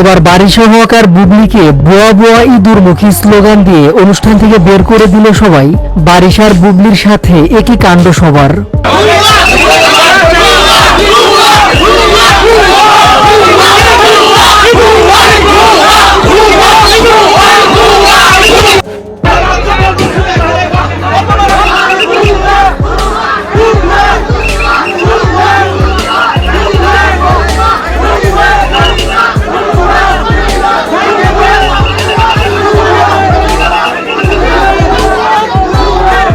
এবার বারিশা হক আর বুবলিকে বোয়া বোয়া ইঁদুরমুখী স্লোগান দিয়ে অনুষ্ঠান থেকে বের করে দিল সবাই। বারিশার বুবলির সাথে একই কাণ্ড সবার।